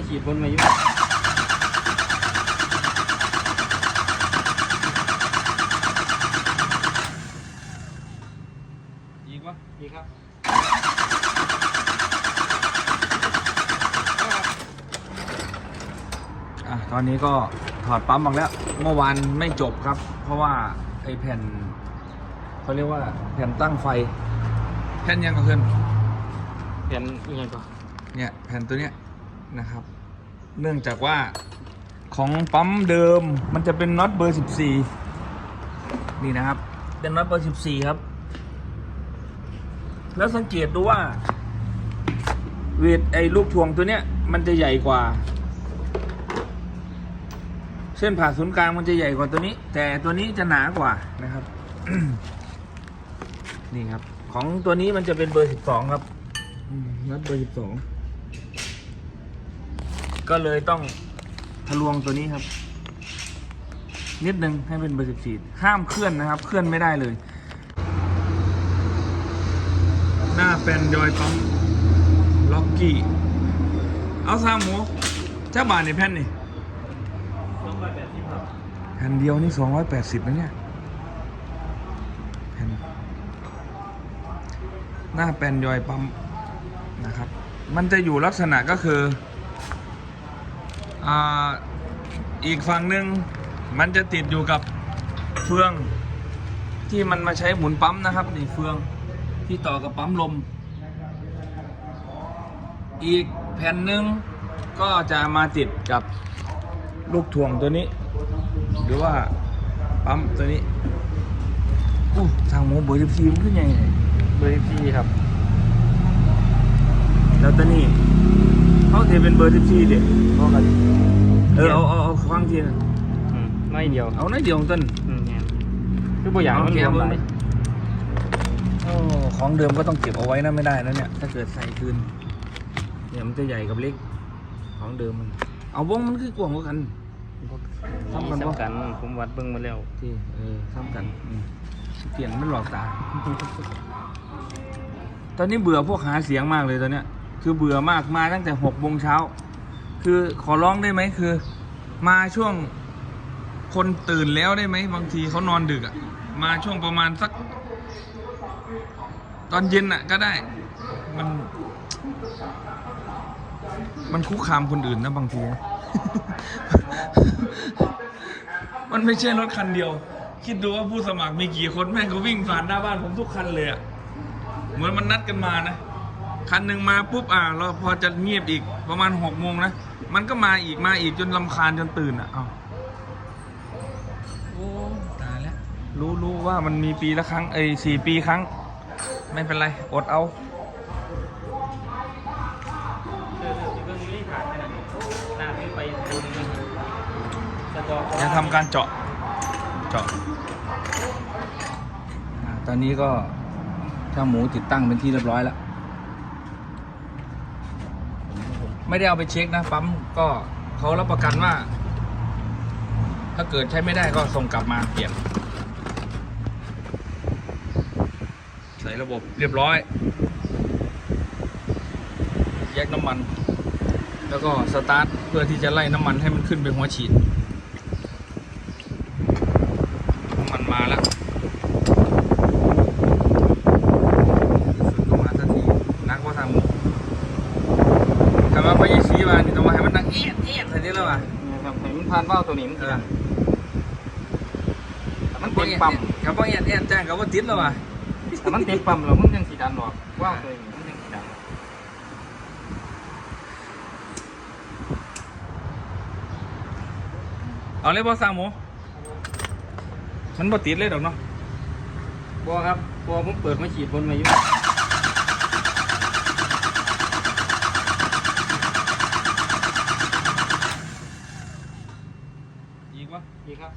มาฉีดบนมาอยู่อีกวะอีกครับอะตอนนี้ก็ถอดปั๊มออกแล้ว เมื่อวานไม่จบครับ เพราะว่าไอ้แผ่นเขาเรียกว่าแผ่นตั้งไฟ แผ่นยังก็ขึ้นเปลี่ยนอีกไงก่อนเนี่ยแผ่นตัวเนี้ย นะครับ เนื่องจากว่าของปั๊มเดิมมันจะเป็นน็อตเบอร์ 14 นี่นะครับ เป็นน็อตเบอร์ 14 ครับ แล้วสังเกตดูว่าเวทไอ้ลูกทวงตัวเนี้ยมันจะใหญ่กว่า เส้นผ่าศูนย์กลางมันจะใหญ่กว่าตัวนี้ แต่ตัวนี้จะหนากว่านะครับ นี่ครับ ของตัวนี้มันจะเป็นเบอร์ 12 ครับอืมนัดเบอร์สิบสอง ก็เลยต้องทะลวงตัวนี้ครับ นิดนึงให้เป็นเบอร์สิบสี่ห้ามเคลื่อนนะครับ เคลื่อนไม่ได้เลย หน้าเป็นยอยปั๊มล็อกกี้ เอาซาหมูเจ้าบาทในแผ่นนี่แผ่นเดียวนี่สองร้อยแปดสิบนะเนี่ยแผ่นหน้าแปนยอยปั๊มนะครับ มันจะอยู่ลักษณะก็คือ อ่าอีกฝั่งหนึ่งมันจะติดอยู่กับเฟืองที่มันมาใช้หมุนปั๊มนะครับนี่เฟืองที่ต่อกับปั๊มลม อีกแผ่นหนึ่งก็จะมาติดกับลูกถ่วงตัวนี้ หรือว่าปั๊มตัวนี้อู้ทางหมูเบอร์สิบสี่มันขึ้นยังไงเบอร์ที่ครับ แล้วตัวนี้ เขาเทเป็นเบอร์สิบสี่เด็กพอกันเออเอาเอาเอาฟังทีนะอืมไม่เดียวเอาหน้อยเดียวของต้นอืมเนี่ยคือตัวอย่างมันเารวมเบิ่หงลายดิโอ้ของเดิมก็ต้องเก็บเอาไว้นะไม่ได้นะเนี่ย ถ้าเกิดใส่คืนเนี่ยมันจะใหญ่กับเล็ก ของเดิมมัน เอาวงมันคือกว้างกว่ากัน ซ้ำกันปะซ้ำกันผมวัดเบิ่งมาแล้วที่เออซ้ำกันอืมเสียงมันหลอกตา ตอนนี้เบื่อพวกหาเสียงมากเลยตอนเนี้ย คือเบื่อมากมาตั้งแต่หกโมงเช้า คือขอร้องได้ไหมคือ มาช่วงคนตื่นแล้วได้ไหมบางทีเขานอนดึกอะมาช่วงประมาณสัก ตอนเย็นอะก็ได้ มัน มันคุกคามคนอื่นนะบางทีนะมันไม่ใช่รถคันเดียว คิดดูว่าผู้สมัครมีกี่คนแม่งก็วิ่งผ่านหน้าบ้านผมทุกคันเลยอะ เหมือนมันนัดกันมานะ คันหนึ่งมาปุ๊บอ่าเราพอจะเงียบอีกประมาณหกโมงนะ มันก็มาอีกมาอีกจนลำคาญจนตื่นอะเอาโอ้ตายแล้วรู้รู้ว่ามันมีปีละครั้งเอ้ยสี่ปีครั้ง ไม่เป็นไร อดเอาเออเบิ่งนี่ขาดไปนะหน้าขึ้นไปบนนี่จะบอกจะทำการเจาะเจาะอ่าตอนนี้ก็ช่างหมูติดตั้งเป็นที่เรียบร้อยแล้ว ไม่ได้เอาไปเช็คนะปั๊มก็เขารับประกันว่า ถ้าเกิดใช้ไม่ได้ก็ส่งกลับมาเปลี่ยน ใส่ระบบเรียบร้อย แยกน้ำมัน แล้วก็สตาร์ทเพื่อที่จะไล่น้ำมันให้มันขึ้นไปหัวฉีด น้ำมันมาแล้วฝึกมาสักทีนักว่าทางมุกกลับมาพยี่สีมานี่ต้องมาให้มันดังเอียดเอียดใส่นี้แล้วว่ะ นะครับ ให้มันผ่านเบ้าตัวนี้มันเอสิอดังแต่มันเต็มปั๊มกับว่าเอียดเอียดแจ้งกับว่าติดแล้วว่ะแต่มันเต็มปั๊มแล้วมันยังสีดันหรอกว่าวตัวนี้มันยังสีดันเอาเลยบอสามหมูมันบ่ติดเลยดอกเนาะ บัวครับบัวผมเปิดมาฉีดบนมาอยู่ อีกวะ ดี ครับ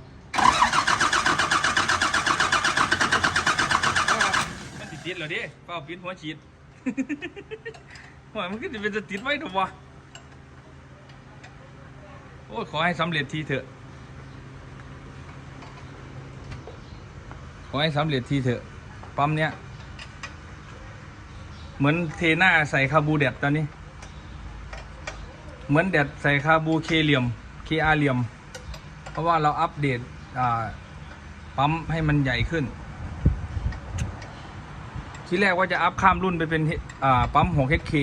มันติดติดเหรอดิเปล่าปิดหัวฉีดหัวมันก็จะเป็นจะติดไว้ถูกวะโอ้ขอให้สำเร็จทีเถอะ ขอให้สำเร็จทีเถอะ ปั๊มเนี้ย เหมือนเทหน้าใส่คาบูเดตตอนนี้ เหมือนแดดใส่คาบูเคเหลี่ยม เคอาเหลี่ยม เพราะว่าเราอัปเดตปั๊มให้มันใหญ่ขึ้น ที่แรกว่าจะอัพข้ามรุ่นไปเป็นปั๊ม 6HK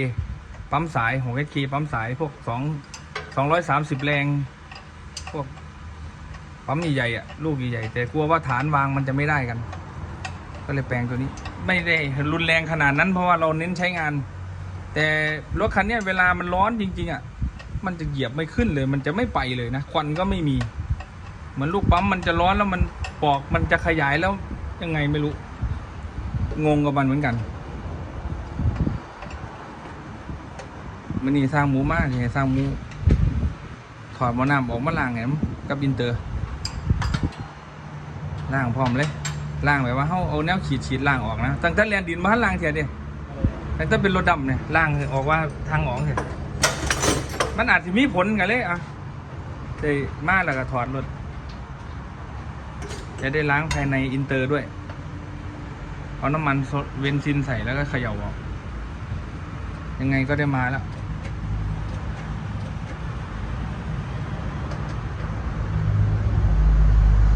ปั๊มสาย 6HK ปั๊มสายพวก 2 230 แรง พวกปั๊มใหญ่ๆอะลูกใหญ่ๆแต่กลัวว่าฐานวางมันจะไม่ได้กัน ก็เลยแปลงตัวนี้ ไม่ได้รุนแรงขนาดนั้นเพราะว่าเราเน้นใช้งาน แต่รถคันนี้เวลามันร้อนจริง ๆ อะ มันจะเหยียบไม่ขึ้นเลย มันจะไม่ไปเลยนะ ควันก็ไม่มี เหมือนลูกปั๊มมันจะร้อนแล้วมันปอกมันจะขยายแล้วยังไงไม่รู้ งงกับมันเหมือนกันมันนี่สร้างหมูมากเลยสร้างหมูถอดมอน้ำออกมาล้างไงกับอินเตอร์ล้างพร้อมเลยล้างแบบว่าเขาเอาแนวขีดขีดล้างออกนะตั้งแต่เรียนดินมาล้างเถียเดียตั้งแต่เป็นรถดำเนี่ยล้างออกว่าทางออกเถียมันอาจจะมีผลกันเลยอะได้มาแล้วก็ถอดรถ จะได้ล้างภายในอินเตอร์ด้วย เอาน้ำมันเวนซินใส่แล้วก็เขย่าออก ยังไงก็ได้มาแล้ว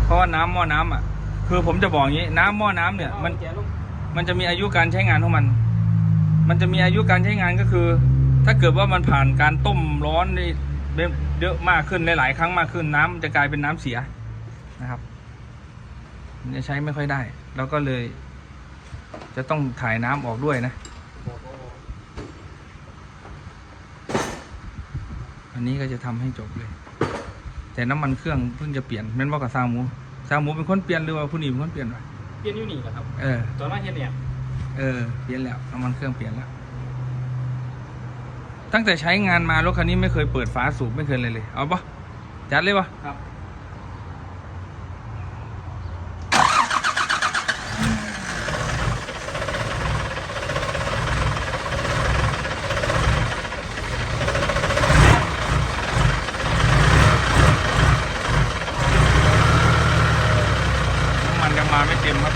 เพราะว่าน้ำหม้อน้ำอะ คือผมจะบอกอย่างนี้ น้ำหม้อน้ำเนี่ย มันมันจะมีอายุการใช้งานของมัน มันจะมีอายุการใช้งานก็คือ ถ้าเกิดว่ามันผ่านการต้มร้อนนี่เยอะมากขึ้นหลาย ๆ ครั้งมากขึ้น น้ำจะกลายเป็นน้ำเสียนะครับ จะใช้ไม่ค่อยได้ แล้วก็เลย จะต้องถ่ายน้ำออกด้วยนะ อันนี้ก็จะทำให้จบเลย แต่น้ำมันเครื่องเพิ่งจะเปลี่ยนแม่นว่ากับซางหมูซางหมูเป็นคนเปลี่ยนหรือว่าผู้นี้เป็นคนเปลี่ยนวะเปลี่ยนอยูนี่เหรอครับเออตอนมาเฮ็ดเนี่ยเออเปลี่ยนแล้วน้ำมันเครื่องเปลี่ยนแล้ว ตั้งแต่ใช้งานมารถคันนี้ไม่เคยเปิดฝาสูบไม่เคยเลยเลย เอาปะจัดเลยปะครับ น้ำมันยังมาไม่เต็มครับ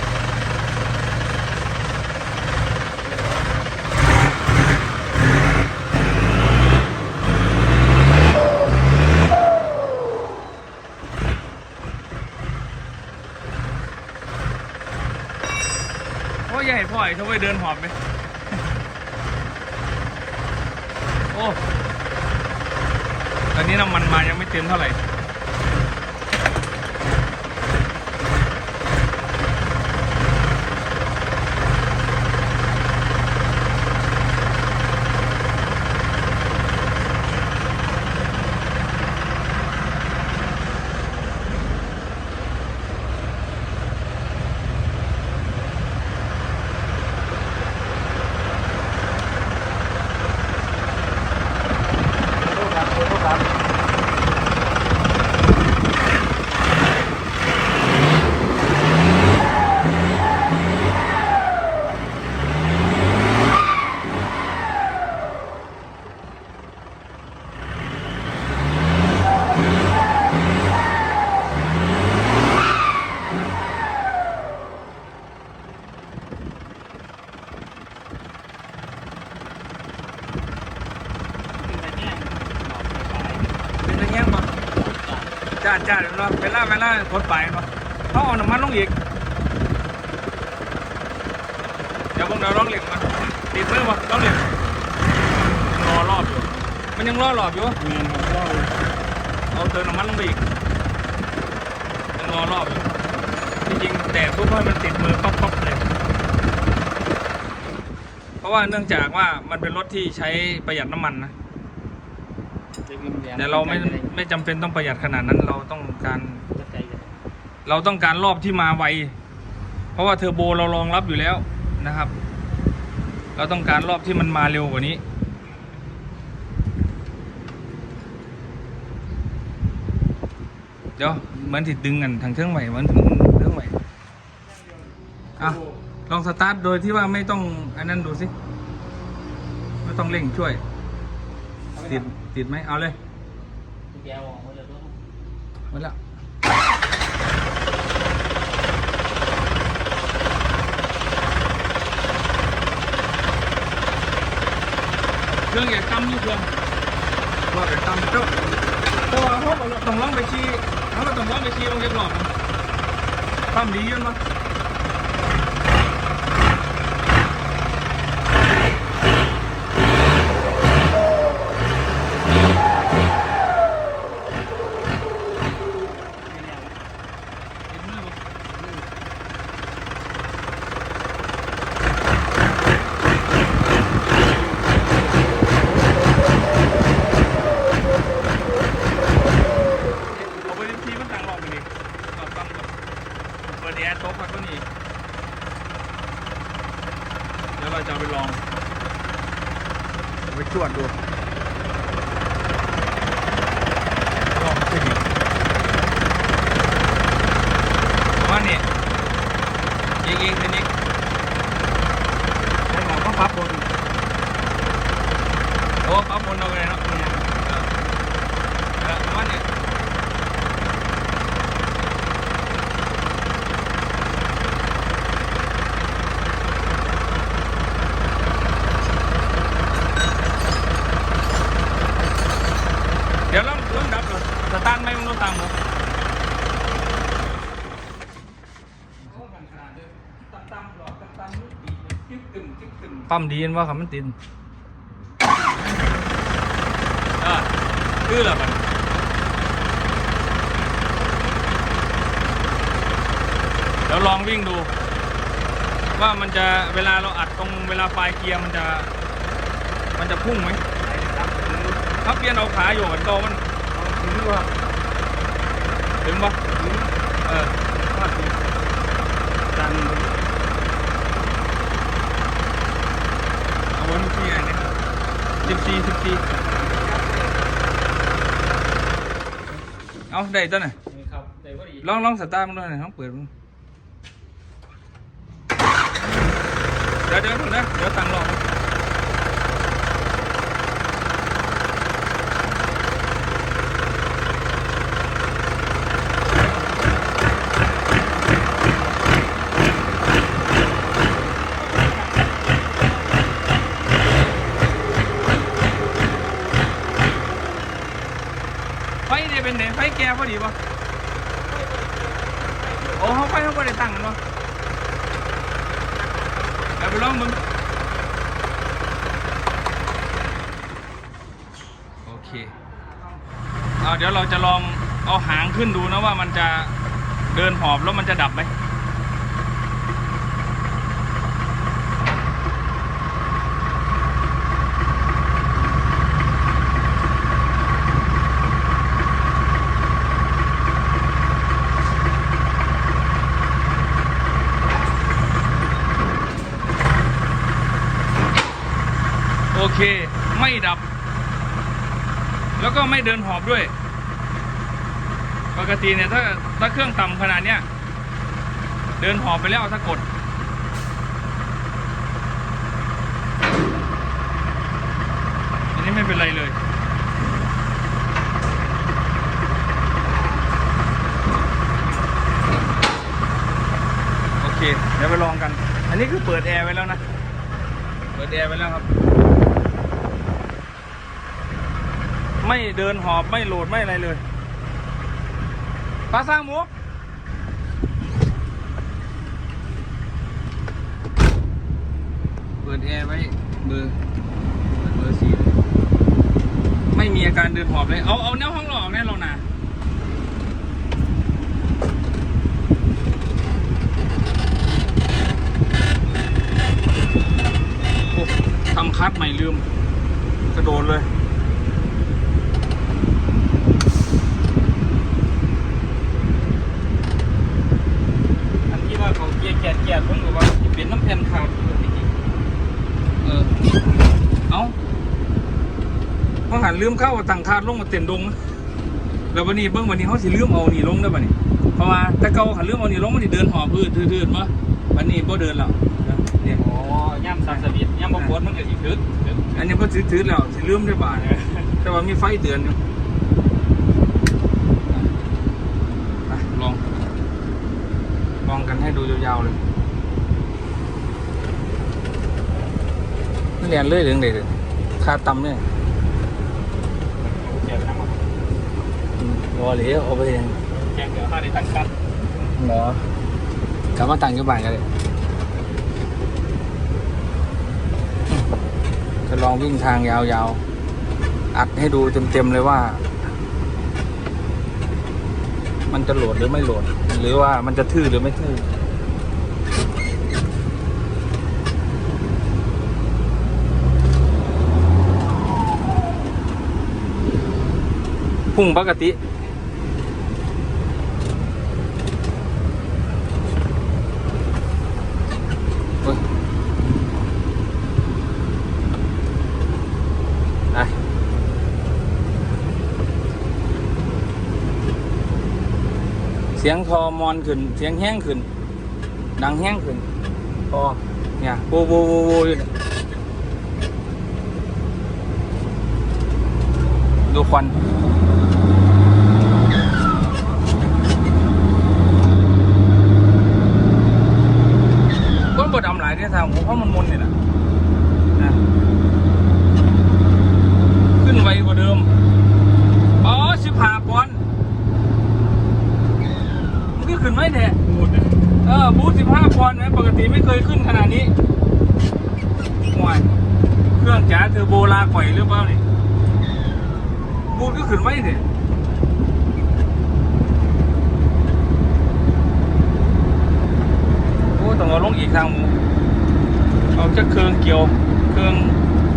โอ้ยใหญ่พ่ อยเขาไปเดินหอบไปโอ้ ตอนนี้น้ำมันมายังไม่เต็มเท่าไหร่ เป็นยังไงบ้าง จ้าจ้าเดี๋ยวเราเวลาเวลากดไปเนาะเขาเอาน้ำมันลงอีก เดี๋ยวพวกเราลองเหล็กมันติดมือมาลองเหล็กรอรอบอยู่มันยังรอรอบอยู่เงินรับเอาเติมน้ำมันลงไปอีกยังรอรอบอยู่จริงๆแต่ปุ๊บให้มันติดมือป๊อกๆเลยเพราะว่าเนื่องจากว่ามันเป็นรถที่ใช้ประหยัดน้ำมันนะ แต่เราไม่ไม่จำเป็นต้องประหยัดขนาดนั้นเราต้องการเราต้องการรอบที่มาไว เพราะว่าเทอร์โบเรารองรับอยู่แล้วนะครับ เราต้องการรอบที่มันมาเร็วกว่านี้ เดี๋ยวเหมือนติดดึงกันทางเครื่องใหม่เหมือนถึงเครื่องใหม่อะลองสตาร์ทโดยที่ว่าไม่ต้องอันนั้นดูสิ ไม่ต้องเร่งช่วยติด ติดไหมเอาเลยแกออกมาเลยลูกหมดแล้วเครื่องอย่ากำอยู่เครื่องโหว่าไปตามเจ้าแต่ว่าเขาก็ต้องลองไปขี่เขาก็ต้องลองไปขี่ลงเก็บหลอดปั๊มดีอยันปะเอาไปทีมันต่างหลอกไปดิปรับตั้งก่อนเปิดแอร์โต๊ะพักก็นี่เดี๋ยวเราจะเอาไปลองเอาไปจว ดดูลองใช่ดิว่านี่อีกอีกทีนี้ให้หมอเขาพับบนโอ้พับบนเอาไปเลยเนาะเนี่ยเออเออว่านี่ เดี๋ยวลองลองดับเลยสตาร์ทไม่มึงต้องตามผม ปั๊มดีนว่าครับมันตินอ่าคือละมันเดี๋ยวลองวิ่งดู ว่ามันจะเวลาเราอัดตรงเวลาปลายเกียร์มันจะ มันจะพุ่งไหมถ้าเปลี่ยนเอาขาอยู่กันโตมันถึงว่าถึงปะเออว่าถึงดัน เอาไว้ทุกทีอันนี้ สิบสี่สิบสี่เอาได้ตัวไหนนี่ครับแต่ว่าอีกลองลองสตาร์ทมันด้วยหน่อยลองเปิดมันเดี๋ยวเดี๋ยวถึงนะเดี๋ยวตังค์รอไฟเนี่ยเป็ น่พอดีปะโอ้เขาไปเขาได้ตั้งกันวะเดี๋ยวไปลองมึงโอเคเอาเดี๋ยวเราจะลองเอาหางขึ้นดูนะว่ามันจะเดินหอบแล้วมันจะดับไหมโอเค ไม่ดับ แล้วก็ไม่เดินหอบด้วย ปกติเนี่ยถ้าถ้าเครื่องต่ำขนาดเนี้ยเดินหอบไปแล้วถ้ากดอันนี้ไม่เป็นไรเลยโอเคเดี๋ยวไปลองกัน อันนี้คือเปิดแอร์ไว้แล้วนะ เปิดแอร์ไว้แล้วครับ ไม่เดินหอบไม่โหลดไม่อะไรเลยปลาสร้างหมูเปิดแอร์ไว้เบอร์เปิดเบอร์สี่เลยไม่มีอาการเดินหอบเลย เอาเอาแนวห้องหลอกแน่เรานะโอ้ทำคัดใหม่ลืม กระโดดเลย อันที่ว่าเขาเกียร์แกะแกะผมก็ว่าสิเป็นน้ำแผ่นขาดอยู่จริง เออ เอา เพราะหันลืมเข้าต่างคาดลงมาเต็นดงแล้ววันนี้เบิ้งวันนี้เขาสิลืมเอานี่ลงได้ป่ะนี่เพราะว่าถ้าเก่าหันลืมเอานี่ลงมันนี่เดินหอบพืดทืดๆมาวันนี้บ่เดินแล้วเนี่ยๆอ๋อย่ำสักสวิตย่ำบกวนมันก็สิทึดทึดอันนี้ก็ถืดๆแล้วสิลืมได้บ่าดแต่ว่ามีไฟเตือนอยู่อะลองลองกันให้ดูยาวๆเลยนี่เรียนเลื่อยเหลืองเด็กคาตำเนี่ย วอลเลยเอาไปเองแข่งเดี๋ยวห้าได้ตังค์กันเหรอกลับมาตั้งอยู่บ้านกันเลยจะลองวิ่งทางยาวๆ อัดให้ดูเต็มๆเลยว่า มันจะโหลดหรือไม่โหลด หรือว่ามันจะทื่อหรือไม่ทื่อพุ่งปกติ เฮ้ยไปเสียงทอมอนขึ้น เสียงแห้งขึ้น ดังแห้งขึ้นพอเนี่ยโวโวโวโวดูควันก็บดดำหลายที่ทางผมเพราะมันมุนเนี่ยนะขึ้นไวกว่าเดิม อ๋อสิบห้าปอนด์มันก็ขึ้นไม่แท้ พูดนะ เออบูธสิบห้าปอนด์ไหมปกติไม่เคยขึ้นขนาดนี้ห่วยเครื่องจ๋าเทอร์โบลาก่อยหรือเปล่านี่บูธก็ขึ้นไม่แท้โอ้ต้องเอาลงอีกทางหมูเอาจะเครื่องเกี่ยว เครื่อง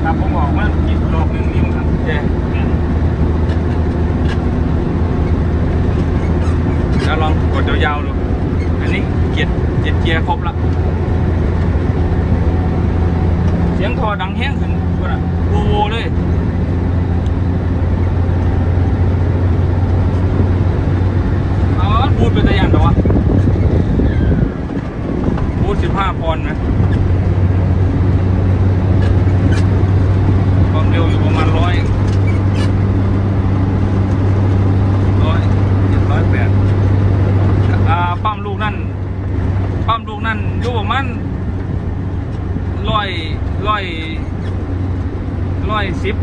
ครับผมบอกว่ากินรอบหนึ่งนิ้วครับ เจ๊ เนี่ย แล้วลองกดยาวๆดู อันนี้ เกียร์เจ็ดเกียร์ครบละเสียงทอดังแห้งขึ้นก็นะโวโวเลยอ๋อบูดเป็นตะยันเหรอวะบูดสิบห้าปอนด์นะความเร็วอยู่ประมาณร้อยเจ็ดร้อยแปด อ่าปั๊มลูกนั่น ปั๊มลูกนั่นอยู่ประมาณร้อยร้อยร้อยสิบ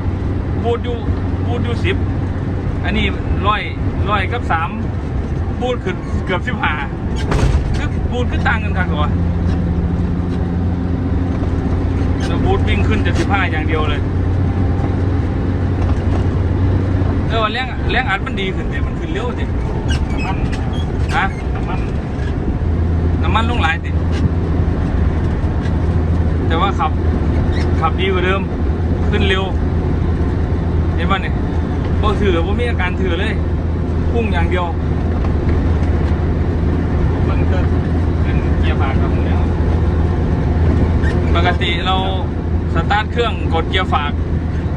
บูดอยู่บูดอยู่สิบอันนี้ร้อยร้อยกับสามบูดขึ้นเกือบสิบห้าคือบูดคือต่างกันครับตัวแล้วบูดวิ่งขึ้นจะสิบห้าอย่างเดียวเลยเออแรงแรงอัดมันดีขึ้นแต่มันขึ้นเร็วสิมันฮะมัน น้ำมันลงหลายติแต่ว่าขับ ขับดีกว่าเดิม ขึ้นเร็ว เห็นป่ะเนี่ยพอถือผมมีอาการถือเลย พุ่งอย่างเดียวมันก็เป็นเกียร์ผ่านครับผมเนี่ยปกติเราสตาร์ทเครื่องกดเกียร์ฝาก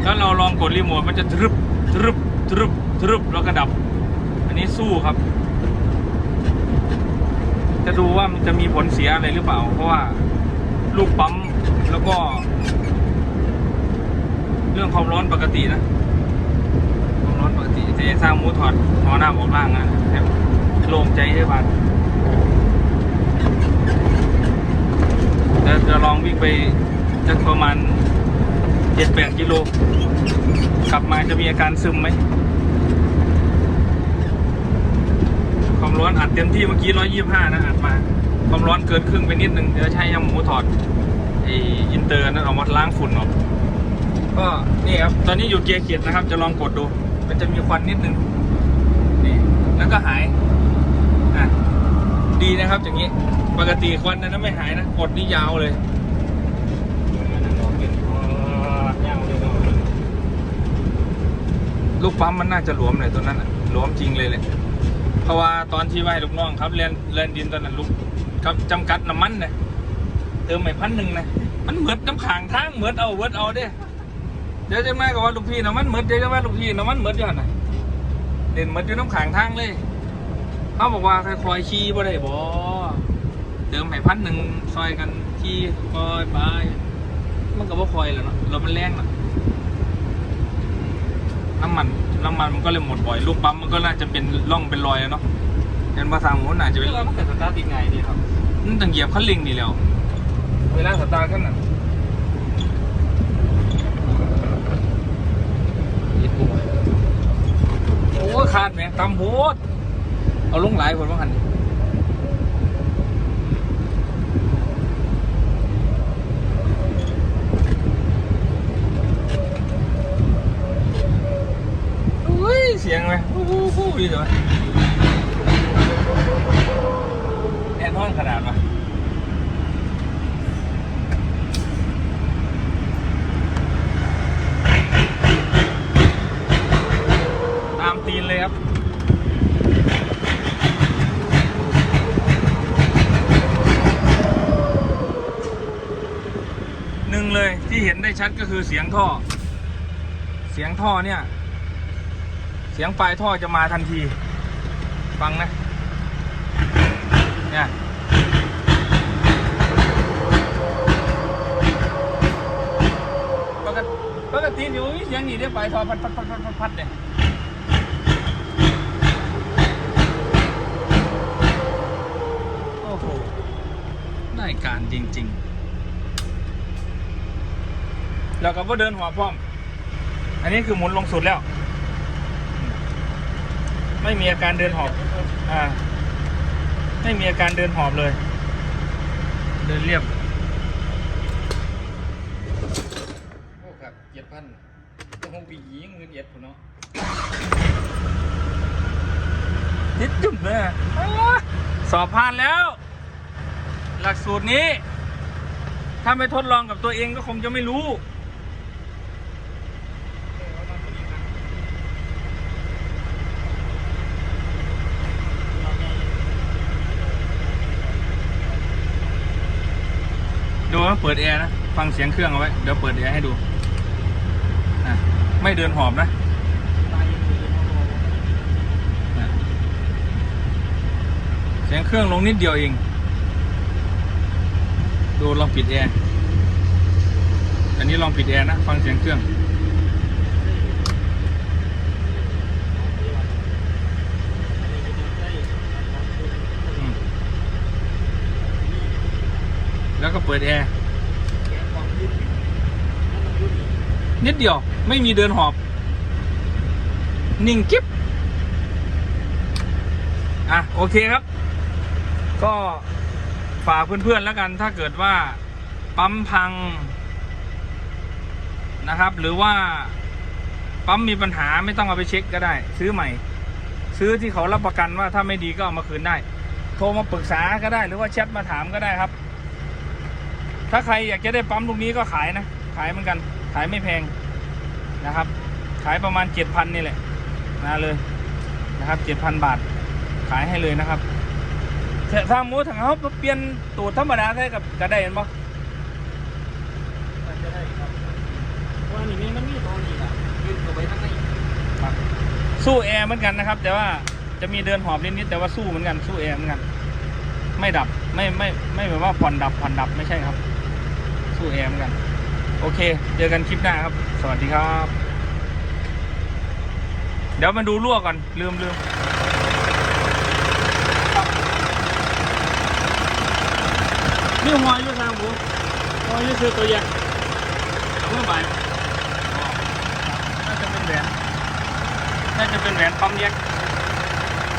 แล้วเราลองกดรีโมทมันจะทรึบทรึบทรึบทรึบแล้วก็ดับ อันนี้สู้ครับ จะดูว่ามันจะมีผลเสียอะไรหรือเปล่า เพราะว่าลูกปั๊มแล้วก็ เรื่องความร้อนปกตินะความร้อนปกติจะสร้างมูถอดหอหน้าออกล่างนะแบบโล่งใจได้บ้างจะจะลองวิ่งไปจะประมาณเจ็ดแปดกิโล กลับมาจะมีอาการซึมไหม ความร้อนอัดเต็มที่เมื่อกี้ร้อยยี่ห้านะอัดมา ความร้อนเกินครึ่งไปนิดนึงเดี๋ยวใช้ยาหมูถอดไออินเตอร์นั้นออกมาล้างฝุ่นออกก็นี่ครับตอนนี้อยู่เกียร์เกียรนะครับ จะลองกดดู มันจะมีควันนิดนึงนี่แล้วก็หายอะดีนะครับอย่างนี้ปกติควันนั้นไม่หายนะกดนี่ยาวเลยลูกปั๊มมันน่าจะหลวมเลยตัวนั้นหลวมจริงเลยเลย ราะว่าตอนที่ว่าให้ลูกน้องครับเรียนเรียนดินตอนนั้นลูกครับจำกัดน้ำมันนะเติมไม่พันหนึ่งนะมันเหมือนน้ำขางทางเหมือนเอาเวิร์ดเอาเด้เดี๋ยวจะมากับว่าลูกพี่น้ำมันเหมือนเดี๋ยวจะว่าลูกพี่น้ำมันเหมือนอยู่หันนะเด่นเหมือนอยู่น้ำขางทางเลยเขาบอกว่าคอยๆขี่บ่ได้บ่เติมให้พันหนึ่งซอยกันขี่คอยไปมันก็บ่คอยแล้วเนาะรถมันแรงเนาะน้ำมัน น้ำมันมันก็เลยหมดบ่อยลูกปั๊มมันก็น่าจะเป็นร่องเป็นรอยอะเนาะเห็นภาษาหมูน่าจะเป็นเรื่องมันเกิดสตาร์ทติดไงดีครับนั่นต้องเหยียบคันเร่งนี่แล้ว เวลาสตาร์ทกันน่ะโอ้ยคาดไหมตำโพดเอาลงหลายคนว่าหันอุ้ยเสียงไหมฮู้ฮู้ฮู้ดีจังวะแอนท้อนขนาดวะตามตีนเลยครับหนึ่งเลยที่เห็นได้ชัดก็คือเสียงท่อ เสียงท่อเนี่ย เสียงปลายท่อจะมาทันที ฟังนะ เนี่ยปกติปกติอยู่มีเสียงนี่ได้ปลายท่อพัดพัดพัดพัดพัดพัดเนี่ยโอ้โหได้การจริง ๆ แล้วก็บ่เดินหัวพร้อม อันนี้คือหมุนลงสุดแล้ว ไม่มีอาการเดินหอบ อ่า ไม่มีอาการเดินหอบเลย เดินเรียบโอ้ครับเจ็ดพันต้องคงปีหญิงเงินเอ็ดผมเนาะนิดจุ่มเลยอะอ้าสอบผ่านแล้ว หลักสูตรนี้ ถ้าไม่ทดลองกับตัวเองก็คงจะไม่รู้ เปิดแอร์นะ ฟังเสียงเครื่องเอาไว้ เดี๋ยวเปิดแอร์ให้ดูอะไม่เดินหอบนะอะเสียงเครื่องลงนิดเดียวเอง ดูลองปิดแอร์อันนี้ลองปิดแอร์นะ ฟังเสียงเครื่องแล้วก็เปิดแอร์ นิดเดียว ไม่มีเดินหอบ นิ่งกิ๊บอะ โอเคครับ ก็ฝากเพื่อนๆแล้วกันถ้าเกิดว่าปั๊มพังนะครับ หรือว่าปั๊มมีปัญหาไม่ต้องเอาไปเช็คก็ได้ ซื้อใหม่ ซื้อที่เขารับประกันว่าถ้าไม่ดีก็เอามาคืนได้ โทรมาปรึกษาก็ได้หรือว่าแชทมาถามก็ได้ครับ ถ้าใครอยากจะได้ปั๊มลูกนี้ก็ขายนะ ขายเหมือนกัน ขายไม่แพงนะครับ ขายประมาณเจ็ดพันนี่แหละนะเลยนะครับเจ็ดพันบาทขายให้เลยนะครับแต่ถ้าหมูถังเขาเปลี่ยนตูดธรรมดาได้กับก็ได้เห็นปะอาจจะได้ครับเพราะว่านี่มันมีตรงนี้อะยืนตัวไปข้างในครับสู้แอร์เหมือนกันนะครับ แต่ว่าจะมีเดินหอบนิดๆแต่ว่าสู้เหมือนกันสู้แอร์เหมือนกัน ไม่ดับไม่ไม่ไม่แบบว่าผ่อนดับผ่อนดับไม่ใช่ครับ สู้แอร์เหมือนกัน โอเค เจอกันคลิปหน้าครับ สวัสดีครับ เดี๋ยวมาดูรั่วก่อน ลืมลืมนี่หอยอยู่ทางผมหอยอยู่คือตัวใหญ่เอาเมื่อบ่ายน่าจะเป็นแหวนน่าจะเป็นแหวนปั๊มแยก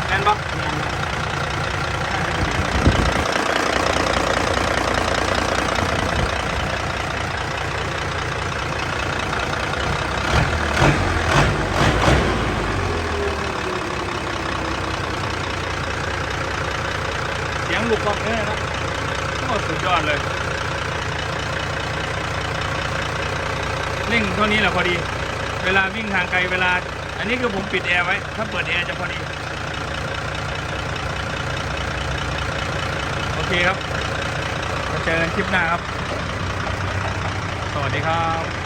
แอนปะเสียงลูกกอกเนี่ยนะโอ้สุดยอดเลย เร่งเท่านี้แหละ พอดี เวลาวิ่งทางไกลเวลา อันนี้คือผมปิดแอร์ไว้ ถ้าเปิดแอร์จะพอดี โอเคครับมาเจอกันคลิปหน้าครับ สวัสดีครับ